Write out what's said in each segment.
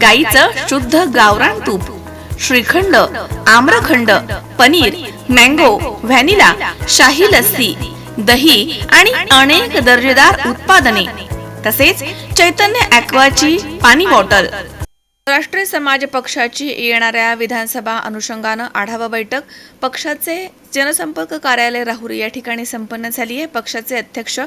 गाईचं शुद्ध गावरान तूप श्रीखंड आम्रखंड पनीर मँगो व्हॅनिला शाही लस्सी दही आणि अनेक दर्जेदार उत्पादने तसेच चैतन्य ॲक्वाची पाणी बॉटल. राष्ट्रीय समाज पक्षाची येणाऱ्या विधानसभा अनुषंगानं आढावा बैठक. पक्षाचे जनसंपर्क कार्यालय राहुरी या ठिकाणी संपन्न झाली आहे पक्षाचे अध्यक्ष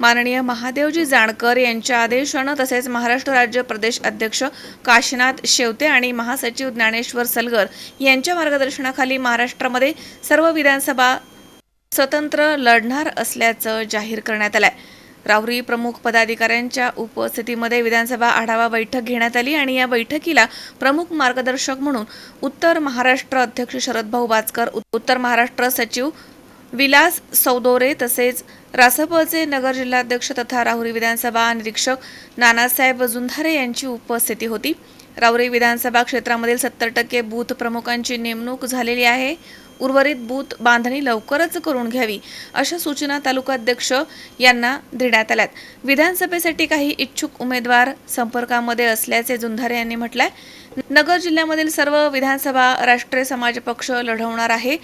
माननीय महादेवजी जाणकर यांच्या आदेशानं तसेच महाराष्ट्र राज्य प्रदेश अध्यक्ष काशीनाथ शेवते आणि महासचिव ज्ञानेश्वर सलगर यांच्या मार्गदर्शनाखाली महाराष्ट्रामध्ये सर्व विधानसभा स्वतंत्र लढणार असल्याचं जाहीर करण्यात आलंय. राहुरी प्रमुख पदाधिकाऱ्यांच्या उपस्थितीमध्ये विधानसभा आढावा बैठक घेण्यात आली आणि या बैठकीला प्रमुख मार्गदर्शक म्हणून उत्तर महाराष्ट्र अध्यक्ष शरदभाऊ बाचकर उत्तर महाराष्ट्र सचिव विलास सौदोरे तसेच रासपचे नगर जिल्हाध्यक्ष तथा राहुरी विधानसभा निरीक्षक नानासाहेब जुंधारे यांची उपस्थिती होती. राहुरी विधानसभा क्षेत्रामधील सत्तर टक्के बूथ प्रमुखांची नेमणूक झालेली आहे. उर्वरित बूथ बांधणी लवकरच करून घ्यावी अशा सूचना तालुकाध्यक्ष यांना देण्यात आल्यात. विधानसभेसाठी काही इच्छुक उमेदवार संपर्कामध्ये असल्याचे जुंधारे यांनी म्हटलंय. नगर जिल्ह्यामधील सर्व विधानसभा राष्ट्रीय समाज पक्ष लढवणार आहे.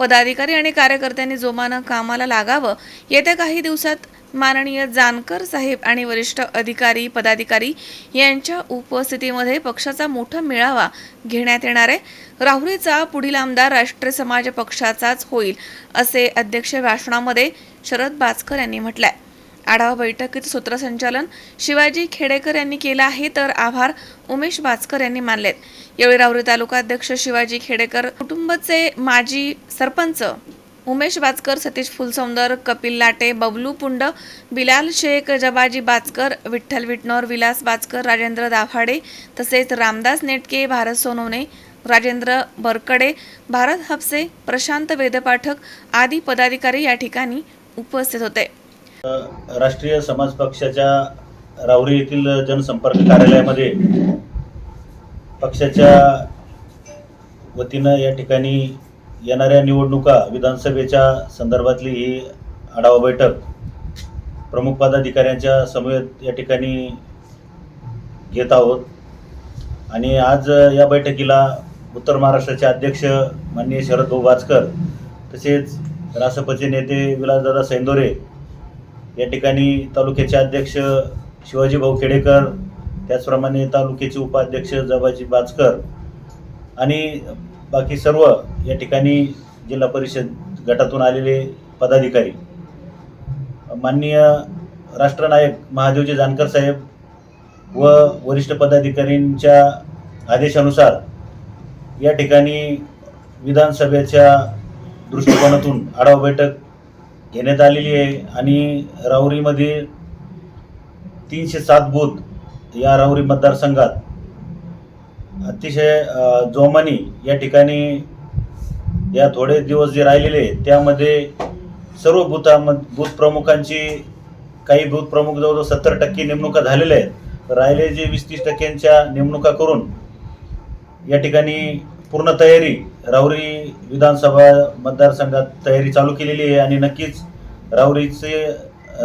पदाधिकारी आणि कार्यकर्त्यांनी जोमानं कामाला लागावं. येत्या काही दिवसात माननीय जानकर साहेब आणि वरिष्ठ अधिकारी पदाधिकारी यांच्या उपस्थितीमध्ये पक्षाचा मोठा मेळावा घेण्यात येणार आहे. राहुरीचा पुढील आमदार राष्ट्रीय समाज पक्षाचाच होईल असे अध्यक्ष भाषणामध्ये शरद बाचकर यांनी म्हटलंय. आढावा बैठकीत सूत्रसंचालन शिवाजी खेडेकर यांनी केलं आहे तर आभार उमेश बाचकर यांनी मानलेत. यावेळी राहुरी तालुकाध्यक्ष शिवाजी खेडेकर कुटुंबचे माजी सरपंच उमेश बाचकर सतीश फुलसौंदर कपिल लाटे बबलू पुंड बिलाल शेख जबाजी बाचकर विठ्ठल विटनोर विलास बाचकर राजेंद्र दाभाडे तसेच रामदास नेटके भारत सोनवणे राजेंद्र बरकडे भारत हपसे प्रशांत वेदपाठक आदी पदाधिकारी या ठिकाणी उपस्थित होते. राष्ट्रीय समाज पक्षाच्या राहुरी येथील जनसंपर्क कार्यालयामध्ये पक्षाच्या वतीनं या ठिकाणी येणाऱ्या निवडणुका विधानसभेच्या संदर्भातली ही आढावा बैठक प्रमुख पदाधिकाऱ्यांच्या समवेत या ठिकाणी घेत आहोत. आणि आज या बैठकीला उत्तर महाराष्ट्राचे अध्यक्ष माननीय शरदभाऊ वाजकर तसेच रासपचे नेते विलासदादा सैंदोरे या ठिकाणी तालुक्याचे अध्यक्ष शिवाजी भाऊ खेडेकर त्याचप्रमाणे तालुक्याचे उपाध्यक्ष जबाजी बाचकर आणि बाकी सर्व या ठिकाणी जिल्हा परिषद गटातून आलेले पदाधिकारी. माननीय राष्ट्रनायक महादेवजी जानकर साहेब व वरिष्ठ पदाधिकारींच्या आदेशानुसार या ठिकाणी विधानसभेच्या दृष्टिकोनातून आढावा बैठक घेण्यात आलेली आहे. आणि राहुरीमध्ये तीनशे सात बूथ या राहुरी मतदारसंघात अतिशय जोमानी या ठिकाणी या थोडे दिवस जे राहिलेले त्यामध्ये सर्व बुथाम बूथ प्रमुखांची काही बूथ प्रमुख जवळजवळ सत्तर टक्के नेमणुका झालेल्या आहेत. राहिले जे वीस तीस टक्क्यांच्या नेमणुका करून या ठिकाणी पूर्ण तयारी राऊरी विधानसभा मतदारसंघात तयारी चालू केलेली आहे आणि नक्कीच राऊरीचे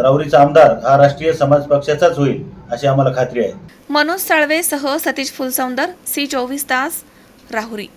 राऊरीचा आमदार हा राष्ट्रीय समाज पक्षाचाच होईल अशी आम्हाला खात्री आहे. मनोज साळवे सह सतीश फुलसौंदर सी चोवीस तास राहुरी.